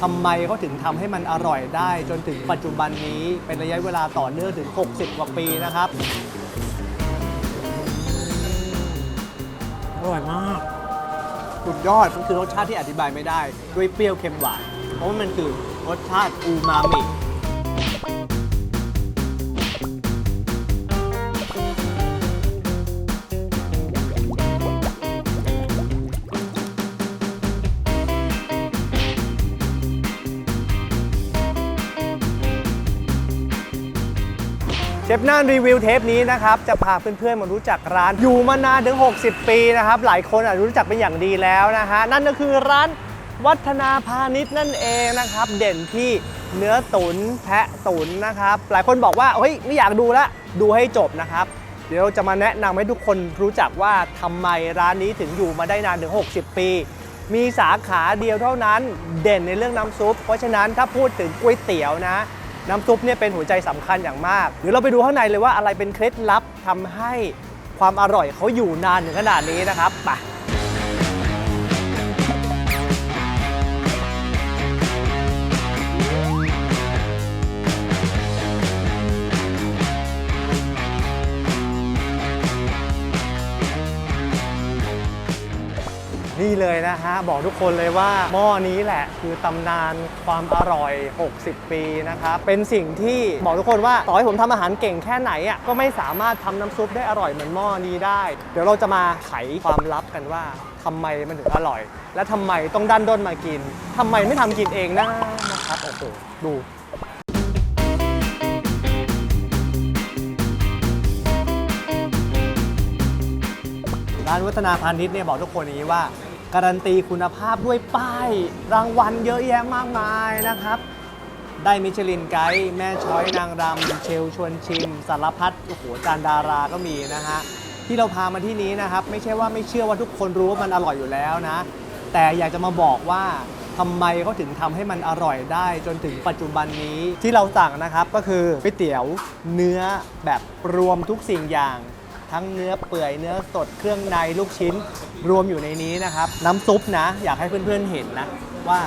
ทำไมเขาถึงทำให้มันอร่อยได้ จนถึงปัจจุบันนี้เป็นระยะเวลาต่อเนื่องถึง 60 กว่าปีนะครับ อร่อยมาก สุดยอด มันคือรสชาติที่อธิบายไม่ได้ ด้วยเปรี้ยวเค็มหวาน เพราะว่ามันคือรสชาติอูมามิ ชฟน่านรีวิวเทปนี้นะครับ จะพาเพื่อนๆมารู้จักร้าน อยู่มานานถึง 60 ปีนะครับ หลายคนอาจจะรู้จักเป็นอย่างดีแล้วนะฮะ นั่นก็คือร้านวัฒนาพาณิชย์นั่นเองนะครับ เด่นที่เนื้อตุนแพะตุนนะครับ หลายคนบอกว่าเฮ้ยไม่อยากดูละดูให้จบนะครับ เดี๋ยวจะมาแนะนำให้ทุกคนรู้จักว่าทำไมร้านนี้ถึงอยู่มาได้นานถึง 60 ปี มีสาขาเดียวเท่านั้นเด่นในเรื่องน้ำซุป เพราะฉะนั้นถ้าพูดถึงก๋วยเตี๋ยวนะ น้ำซุปเนี่ยเป็นหัวใจสำคัญอย่างมาก เดี๋ยวเราไปดูข้างในเลยว่าอะไรเป็นเคล็ดลับทำให้ความอร่อยเขาอยู่นานถึงขนาดนี้นะครับไป นี่เลยนะฮะ บอกทุกคนเลยว่าหม้อนี้แหละคือตำนานความอร่อย 60 ปีนะครับ เป็นสิ่งที่บอกทุกคนว่าต่อให้ผมทำอาหารเก่งแค่ไหนอะก็ไม่สามารถทำน้ำซุปได้อร่อยเหมือนหม้อนี้ได้ เดี๋ยวเราจะมาไขความลับกันว่าทำไมมันถึงอร่อย และทำไมต้องดันด้นมากินทำไมไม่ทำกินเองนะนะครับโอ้โหดูร้านวัฒนาพาณิชย์เนี่ยบอกทุกคนอย่างนี้ว่า การันตีคุณภาพด้วยป้าย รางวัลเยอะแยะมากมายนะครับ ได้มิชลินไกด์แม่ช้อยนางรำเชลชวนชิม สารพัดโอ้โหจานดาราก็มีนะฮะที่เราพามาที่นี้นะครับ ไม่ใช่ว่าไม่เชื่อว่าทุกคนรู้ว่ามันอร่อยอยู่แล้วนะ แต่อยากจะมาบอกว่าทำไมเขาถึงทำให้มันอร่อยได้จนถึงปัจจุบันนี้ที่เราสั่งนะครับก็คือก๋วยเตี๋ยวเนื้อแบบรวมทุกสิ่งอย่าง ทั้งเนื้อเปื่อยเนื้อสดเครื่องในลูกชิ้นรวมอยู่ในนี้นะครับ น้ำซุปนะ อยากให้เพื่อนๆเห็นนะ ว่า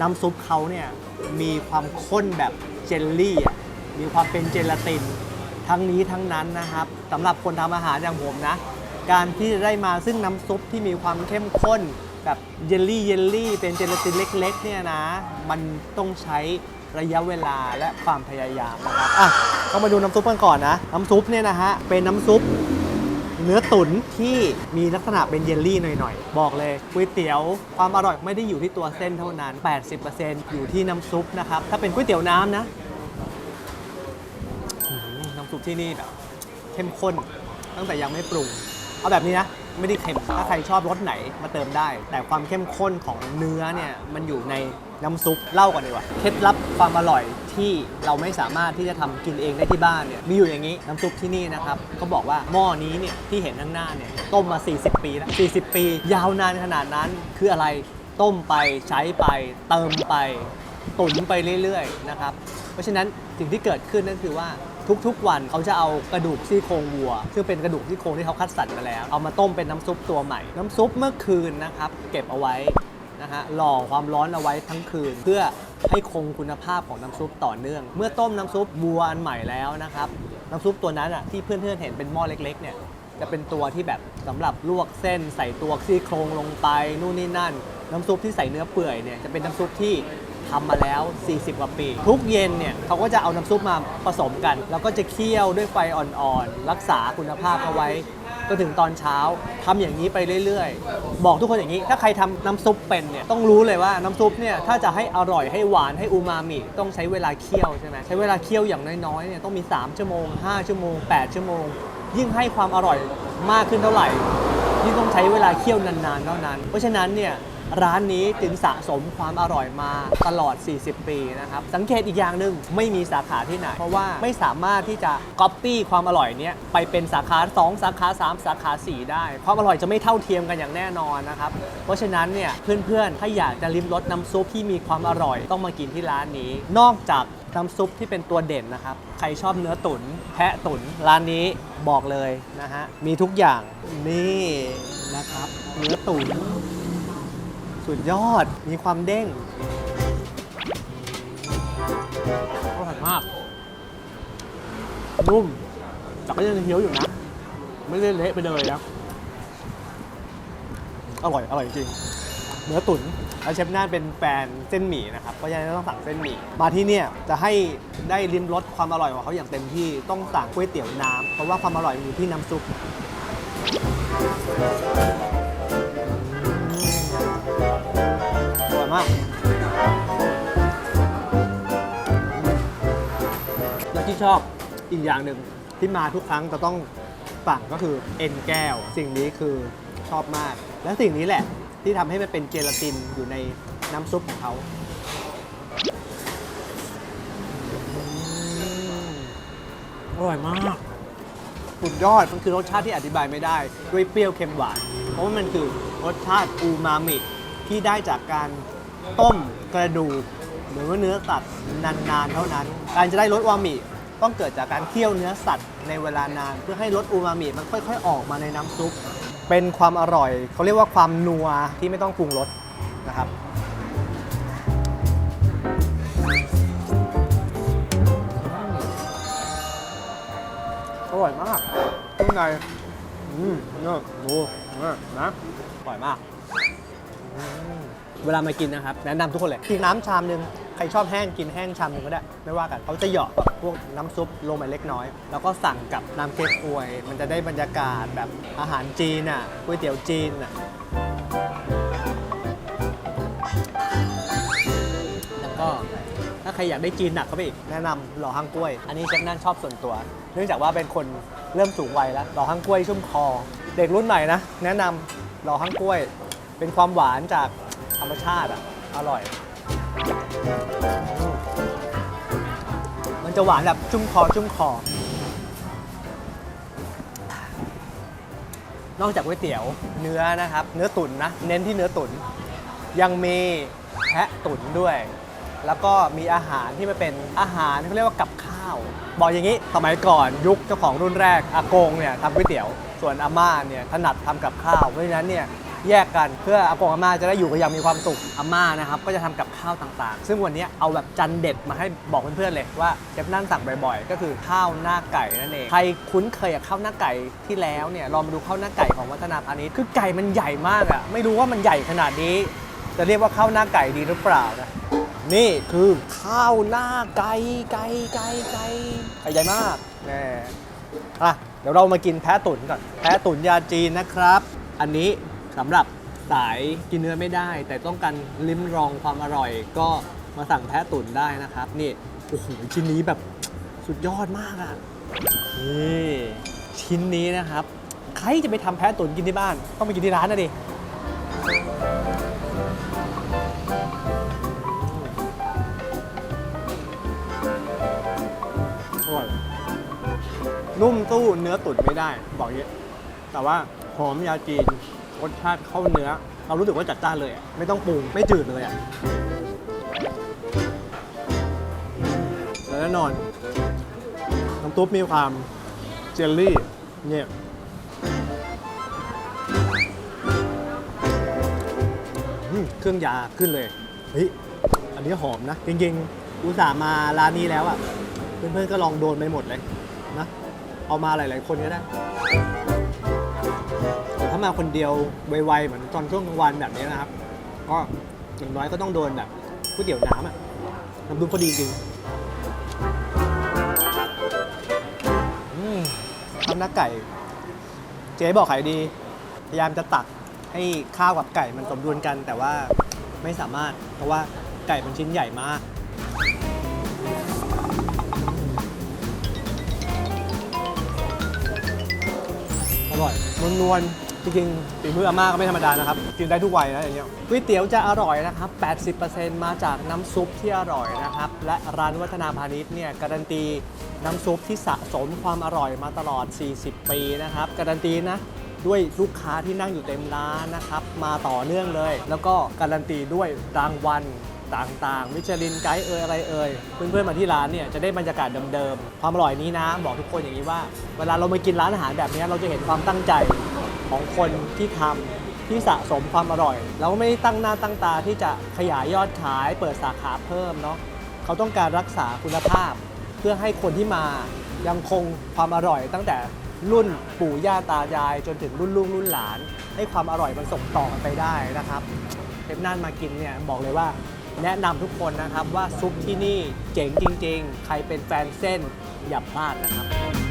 น้ำซุปเขาเนี่ยมีความข้นแบบเจลลี่อะมีความเป็นเจลาติน ทั้งนี้ทั้งนั้นนะครับสำหรับคนทำอาหารอย่างผมนะ การที่จะได้มาซึ่งน้ำซุปที่มีความเข้มข้นแบบเยลลี่เยลลี่ เป็นเจลาตินเล็ก ๆ เนี่ยนะ มันต้องใช้ระยะเวลาและความพยายามนะครับอะก็มาดูน้ำซุปกันก่อนนะ น้ำซุปเนี่ยนะฮะ เป็นน้ำซุป เนื้อตุ๋นที่มีลักษณะเป็นเยลลี่หน่อยๆ บอกเลยก๋วยเตี๋ยวความอร่อยไม่ได้อยู่ที่ตัวเส้นเท่านั้น 80%อยู่ที่น้ำซุปนะครับ ถ้าเป็นก๋วยเตี๋ยวน้ำนะน้ำซุปที่นี่แบบเข้มข้นตั้งแต่ยังไม่ปรุง เอาแบบนี้นะ ไม่ได้เค็ม ถ้าใครชอบรสไหนมาเติมได้ แต่ความเข้มข้นของเนื้อเนี่ยมันอยู่ในน้ำซุปเล่าก่อนดีกว่าเคล็ดลับความอร่อย ที่เราไม่สามารถที่จะทำกินเองได้ที่บ้านเนี่ยมีอยู่อย่างนี้น้ำซุปที่นี่นะครับเขาบอกว่าหม้อนี้เนี่ยที่เห็นข้างหน้าเนี่ยต้มมา 40 ปีแล้ว40 ปี ยาวนานขนาดนั้นคืออะไรต้มไปใช้ไป เติมไป ตุ๋นไปเรื่อยๆนะครับ เพราะฉะนั้นสิ่งที่เกิดขึ้นนั่นคือว่าทุกๆวันเขาจะเอากระดูกซี่โครงวัว ซึ่งเป็นกระดูกซี่โครงที่เขาคัดสรรมาแล้ว เอามาต้มเป็นน้ำซุปตัวใหม่ น้ำซุปเมื่อคืนนะครับ เก็บเอาไว้นะฮะหล่อความร้อนเอาไว้ทั้งคืน เพื่อให้คงคุณภาพของน้ำซุปต่อเนื่อง เมื่อต้มน้ำซุปวัวอันใหม่แล้วนะครับ น้ำซุปตัวนั้นอะที่เพื่อนๆเห็นเป็นหม้อเล็กๆเนี่ยจะเป็นตัวที่แบบสำหรับลวกเส้น ใส่ตัวซี่โครงลงไปนู่นนี่นั่น น้ำซุปที่ใส่เนื้อเปื่อยเนี่ยจะเป็นน้ำซุปที่ทำมาแล้ว 40 กว่าปี ทุกเย็นเนี่ยเขาก็จะเอาน้ำซุปมาผสมกัน แล้วก็จะเคี่ยวด้วยไฟอ่อนๆ รักษาคุณภาพเอาไว้ ก็ถึงตอนเช้าทำอย่างนี้ไปเรื่อยๆ บอกทุกคนอย่างนี้ ถ้าใครทำน้ำซุปเป็นเนี่ยต้องรู้เลยว่าน้ำซุปเนี่ยถ้าจะให้อร่อยให้หวานให้อูมามิต้องใช้เวลาเคี่ยวใช่ไหมใช้เวลาเคี่ยวอย่างน้อยๆเนี่ยต้องมี 3 ชั่วโมง 5 ชั่วโมง 8 ชั่วโมง ยิ่งให้ความอร่อยมากขึ้นเท่าไหร่ยิ่งต้องใช้เวลาเคี่ยวนานๆเท่านั้น เพราะฉะนั้นเนี่ย ร้านนี้จึงสะสมความอร่อยมาตลอด 40 ปีนะครับ สังเกตอีกอย่างหนึ่งไม่มีสาขาที่ไหน เพราะว่าไม่สามารถที่จะก๊อปปี้ความอร่อยเนี้ยไปเป็นสาขา 2 สาขา 3 สาขา 4 ได้ ความอร่อยจะไม่เท่าเทียมกันอย่างแน่นอนนะครับ เพราะฉะนั้นเนี่ยเพื่อนๆ ถ้าอยากจะลิ้มรสน้ำซุปที่มีความอร่อยต้องมากินที่ร้านนี้ นอกจากน้ำซุปที่เป็นตัวเด่นนะครับ ใครชอบเนื้อตุน๋นแพะตุ๋นร้านนี้บอกเลยนะฮะ มีทุกอย่างนี่นะครับ เนื้อตุ๋น สุดยอด มีความเด้ง อร่อยมาก นุ่ม แต่ก็ยังเคี้ยวอยู่นะ ไม่ได้เละไปเลยนะ อร่อย อร่อยจริง เนื้อตุ๋นแล้วเชฟน่านเป็นแฟนเส้นหมี่นะครับ เพราะฉะนั้นต้องสั่งเส้นหมี่ มาที่เนี่ยจะให้ได้ริมรสความอร่อยของเขาอย่างเต็มที่ ต้องสั่งก๋วยเตี๋ยวน้ำเพราะว่าความอร่อยอยู่ที่น้ำซุป มากแล้วที่ชอบอีกอย่างหนึ่งที่มาทุกครั้งจะต้องสั่งก็คือเอ็นแก้ว สิ่งนี้คือชอบมาก และสิ่งนี้แหละที่ทำให้มันเป็นเจลาตินอยู่ในน้ำซุปของเขาอร่อยมากสุดยอด มันคือรสชาติที่อธิบายไม่ได้ ด้วยเปรี้ยวเค็มหวาน เพราะว่ามันคือรสชาติอูมามิที่ได้จากการ ต้มกระดูกหรือว่าเนื้อสัตว์นานๆเท่านั้น การจะได้รสอูมามิต้องเกิดจากการเคี่ยวเนื้อสัตว์ในเวลานาน เพื่อให้รสอูมามิมันค่อย ๆ ออกมาในน้ำซุป เป็นความอร่อย เขาเรียกว่าความนัวที่ไม่ต้องปรุงรสนะครับอร่อยมากข้างในอืมเนี่ยดูเนี่ยนะอร่อยมากเวลามากินนะครับ แนะนำทุกคนเลยกินน้ำชามหนึงใครชอบแห้งกินแห้งชามหนึงก็ได้ ไม่ว่ากันเขาจะเหยาะพวกน้ำซุปลงไปเล็กน้อย แล้วก็สั่งกับน้ำเก๊กฮวย มันจะได้บรรยากาศแบบอาหารจีนอะก๋วยเตี๋ยวจีนอะแล้วก็ ถ้าใครอยากได้จีนหนักเข้าไปอีกแนะนำหล่อฮังกล้วย อันนี้เชฟนั่นชอบส่วนตัว เนื่องจากว่าเป็นคนเริ่มสูงวัยแล้วหล่อฮังกล้วยชุ่มคอ เด็กรุ่นใหม่นะ แนะนำหล่อฮังกล้วย เป็นความหวานจาก ธรรมชาติอะ อร่อย มันจะหวานแบบชุ่มคอชุ่มคอ นอกจากก๋วยเตี๋ยวเนื้อนะครับ เนื้อตุ๋นนะ เน้นที่เนื้อตุ๋นยังมีแพะตุ๋นด้วย แล้วก็มีอาหารที่มันเป็นอาหารที่เขาเรียกว่ากับข้าว บอกอย่างนี้สมัยก่อนยุคเจ้าของรุ่นแรกอากงเนี่ยทำก๋วยเตี๋ยว ส่วนอาม่าเนี่ยถนัดทำกับข้าว เพราะฉะนั้นเนี่ย แยกกัน เพื่ออากงอาม่าจะได้อยู่กันอย่างมีความสุขอาม่านะครับก็จะทำกับข้าวต่างๆ ซึ่งวันนี้เอาแบบจันเด็ดมาให้บอกเพื่อนๆเลยว่าเชฟนั่นสั่งบ่อยๆ ก็คือข้าวหน้าไก่นั่นเองใครคุ้นเคยกับข้าวหน้าไก่ที่แล้วเนี่ยลองมาดูข้าวหน้าไก่ของวัฒนาพาณิชย์คือไก่มันใหญ่มากอะไม่รู้ว่ามันใหญ่ขนาดนี้ จะเรียกว่าข้าวหน้าไก่ดีหรือเปล่านะนี่คือข้าวหน้าไก่ไก่ไก่ไก่ไก่ใหญ่มากแน่อะเดี๋ยวเรามากินแพะตุ๋นก่อนแพะตุ๋นยาจีนนะครับ อันนี้ สำหรับสายกินเนื้อไม่ได้ แต่ต้องการลิ้มลองความอร่อย ก็มาสั่งแพะตุ๋นได้นะครับ นี่โอ้โหชิ้นนี้แบบสุดยอดมากอะนี่ชิ้นนี้นะครับ ใครจะไปทำแพะตุ๋นกินที่บ้าน ต้องไปกินที่ร้านนะดิอร่อยนุ่มตู้เนื้อตุ๋นไม่ได้ บอกอย่างนี้แต่ว่าหอมยาจีน รสชาติเข้าเนื้อ เรารู้สึกว่าจัดจ้านเลยอะไม่ต้องปรุงไม่จืดเลยอะและแน่นอนน้ำตุ๊บมีความเจลลี่เนี่ยอืมเครื่องยาขึ้นเลยเฮ้ยอันนี้หอมนะ จริงๆ อุตส่าห์มาร้านนี้แล้วอะ เพื่อนๆก็ลองโดนไปหมดเลยนะ เอามาหลายๆคนก็ได้ ถ้ามาคนเดียวไวๆเหมือนตอนช่วงกลางวันแบบนี้นะครับ ก็อย่างน้อยก็ต้องโดนแบบก๋วยเตี๋ยวน้ำอะน้ำซุปพอดีจริงทำหน้าไก่ เจ๊บอกขายดี พยายามจะตักให้ข้าวกับไก่มันสมดุลกัน แต่ว่าไม่สามารถ เพราะว่าไก่มันชิ้นใหญ่มากอร่อยนวลๆ จริงๆฝีมืออาม่าก็ไม่ธรรมดานะครับ กินได้ทุกวัยนะอย่างเงี้ยก๋วยเตี๋ยวจะอร่อยนะครับ 80%มาจากน้ำซุปที่อร่อยนะครับ และร้านวัฒนาพาณิชย์เนี่ยการันตีน้ำซุปที่สะสมความอร่อยมาตลอด 40 ปีนะครับ การันตีนะด้วยลูกค้าที่นั่งอยู่เต็มร้านนะครับ มาต่อเนื่องเลย แล้วก็การันตีด้วยรางวัลต่างๆ มิชลินไกด์เอยอะไรเอ่ยเพื่อนๆมาที่ร้านเนี่ยจะได้บรรยากาศเดิมๆ ความอร่อยนี้นะ บอกทุกคนอย่างนี้ว่า เวลาเรามากินร้านอาหารแบบนี้เราจะเห็นความตั้งใจ ของคนที่ทำที่สะสมความอร่อยแล้วไม่ได้ตั้งหน้าตั้งตาที่จะขยายยอดขายเปิดสาขาเพิ่มเนาะเขาต้องการรักษาคุณภาพ เพื่อให้คนที่มายังคงความอร่อยตั้งแต่รุ่นปู่ย่าตายาย จนถึงรุ่นลูกรุ่นหลาน ให้ความอร่อยมันส่งต่อกันไปได้นะครับเทปน่านมากินเนี่ยบอกเลยว่าแนะนำทุกคนนะครับว่าซุปที่นี่เจ๋งจริง ๆ ใครเป็นแฟนเส้นอย่าพลาดนะครับ